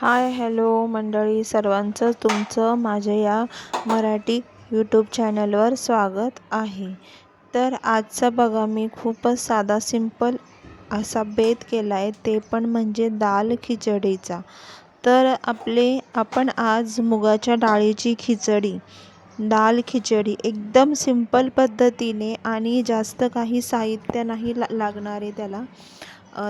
Hi hello मंडळी सर्वांचं तुमचं माझ्या या मराठी यूट्यूब चॅनलवर स्वागत आहे. तर आजचा बघा मी खूपच साधा सिंपल असा बेत केला आहे ते पण म्हणजे दाल खिचडीचा. तर आपले आपण आज मुगाच्या डाळीची खिचडी दाल खिचडी एकदम सिंपल पद्धतीने आणि जास्त काही साहित्य नाही ला लागणारे त्याला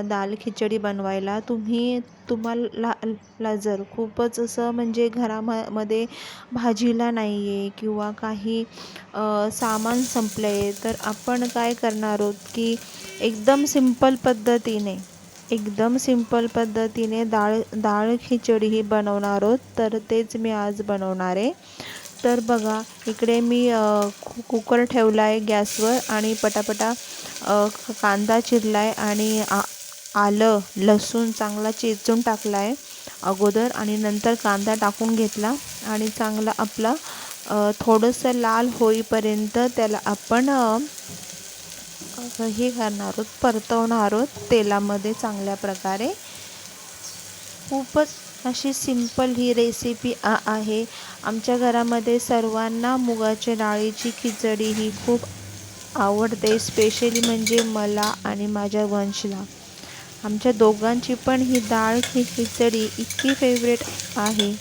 दाल खिचडी बनवायला तुम्ही तुम्हाला ला जर खूपच असं म्हणजे घरामध्ये भाजीला नाही आहे किंवा काही सामान संपलं आहे तर आपण काय करणार आहोत की एकदम सिंपल पद्धतीने एकदम सिंपल पद्धतीने डाळ डाळ खिचडी ही बनवणार आहोत. तर तेच मी आज बनवणार आहे. तर बघा इकडे मी कुकर ठेवला आहे गॅसवर आणि पटापटा कांदा चिरला आहे आणि आलं लसूण चांगला चेचून टाकला आहे अगोदर आणि नंतर कांदा टाकून घेतला आणि चांगला आपला थोडंसं लाल होईपर्यंत त्याला आपण हे करणार आहोत परतवणार आहोत तेलामध्ये चांगल्या प्रकारे. खूपच अशी सिंपल ही रेसिपी आ आहे. आमच्या घरामध्ये सर्वांना मुगाच्या डाळीची खिचडी ही खूप आवडते स्पेशली म्हणजे मला आणि माझ्या वंशला. आमच्या दोघांची पण ही डाळ ही खिचडी इतकी फेवरेट आहे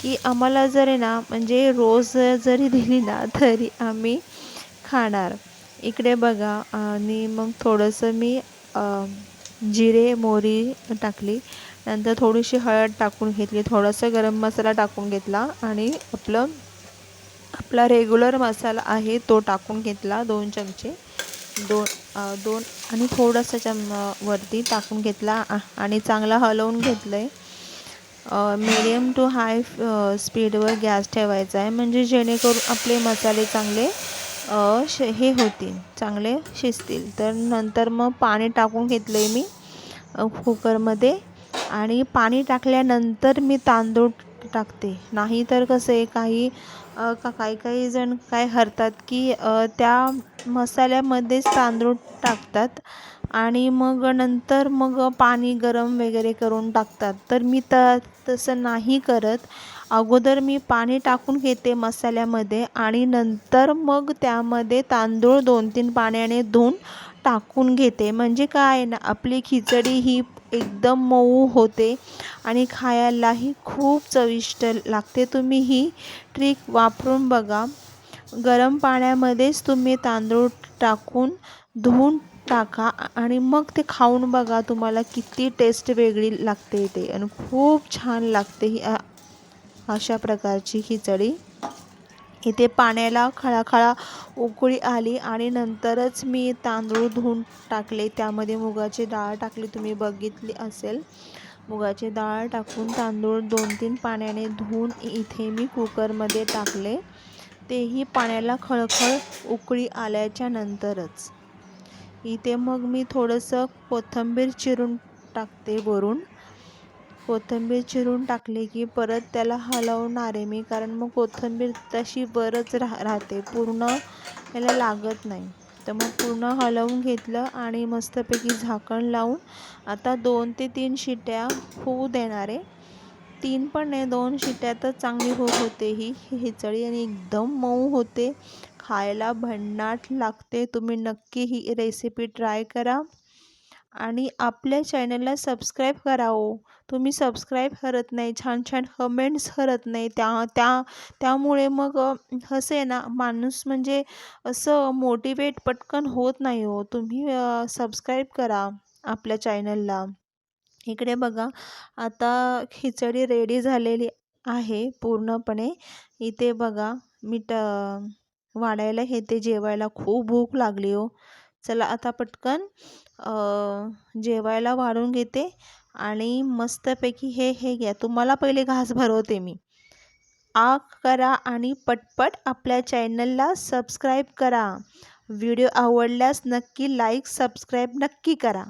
की आम्हाला जर आहे ना म्हणजे रोज जरी दिली ना तरी आम्ही खाणार. इकडे बघा आणि मग थोडंसं मी जिरे मोहरी टाकली. नंतर थोडीशी हळद टाकून घेतली थोडासा गरम मसाला टाकून घेतला आणि आपलं आपला रेग्युलर मसाला आहे तो टाकून घेतला दोन चमचे. दोन दोन आणि थोडंसं चम वरती टाकून घेतला आणि चांगला हलवून घेतलं आहे मिडियम टू हाय स्पीडवर गॅस ठेवायचा आहे म्हणजे जेणेकरून आपले मसाले चांगले श हे होतील चांगले शिजतील. तर नंतर मग पाणी टाकून घेतलं आहे मी कुकरमध्ये आणि पाणी टाकल्यानंतर मी तांदूळ टाकते. नाही तर कसं आहे काही का काही काही जण काय हरतात की त्या मसाल्यामध्येच तांदूळ टाकतात आणि मग नंतर मग पाणी गरम वगैरे करून टाकतात. तर मी त तसं नाही करत. अगोदर मी पाणी टाकून घेते मसाल्यामध्ये आणि नंतर मग त्यामध्ये तांदूळ दोन तीन पाण्याने धुवून टाकून घेते. म्हणजे काय ना आपली खिचडी ही एकदम मऊ होते आणि खायलाही खूप चविष्ट लागते. तुम्ही ही ट्रिक वापरून बघा. गरम पाण्यामध्येच तुम्ही तांदूळ टाकून धुवून टाका आणि मग ते खाऊन बघा तुम्हाला किती टेस्ट वेगळी लागते ते. आणि खूप छान लागते ही अशा प्रकारची खिचडी. इथे पाण्याला खळाखळा उकळी आली आणि नंतरच मी तांदूळ धुवून टाकले. त्यामध्ये मुगाची डाळ टाकली. तुम्ही बघितली असेल. मुगाची डाळ टाकून तांदूळ दोन तीन पाण्याने धुवून इथे मी कुकरमध्ये टाकले. तेही पाण्याला खळखळ उकळी आल्याच्या नंतरच. इथे मग मी थोडंसं कोथिंबीर चिरून टाकते वरून. कोथिंबीर चिरून टाकली की परत त्याला हलवणार आहे मी कारण मग कोथिंबीर तशी बरंच राह राहते. पूर्ण याला लागत नाही. तर मग पूर्ण हलवून घेतलं आणि मस्तपैकी झाकण लावून आता दोन ते तीन शिट्या होऊ देणार. आहे तीन पण नाही दोन शिट्यातच चांगली हो होते. ही हिचळी आणि एकदम मऊ होते. खायला भन्नाट लागते. तुम्ही नक्की ही रेसिपी ट्राय करा. आणि आपल्या चॅनलला सबस्क्राईब करावो हो. तुम्ही सबस्क्राईब करत नाही छान छान कमेंट्स करत नाही त्या त्या त्यामुळे मग असं आहे ना माणूस म्हणजे असं मोटिवेट पटकन होत नाही हो. तुम्ही सबस्क्राईब करा आपल्या चॅनलला. इकडे बघा आता खिचडी रेडी झालेली आहे पूर्णपणे. इथे बघा मीठ वाढायला घेते जेवायला खूप भूक लागली हो. चला आता पटकन जेवायला वाढून घेते आणि मस्तपैकी हे हे घ्या. तुम्हाला पहिले घास भरवते मी. आग करा आणि पटपट आपल्या चॅनलला सबस्क्राईब करा. व्हिडिओ आवडल्यास नक्की लाईक सबस्क्राईब नक्की करा.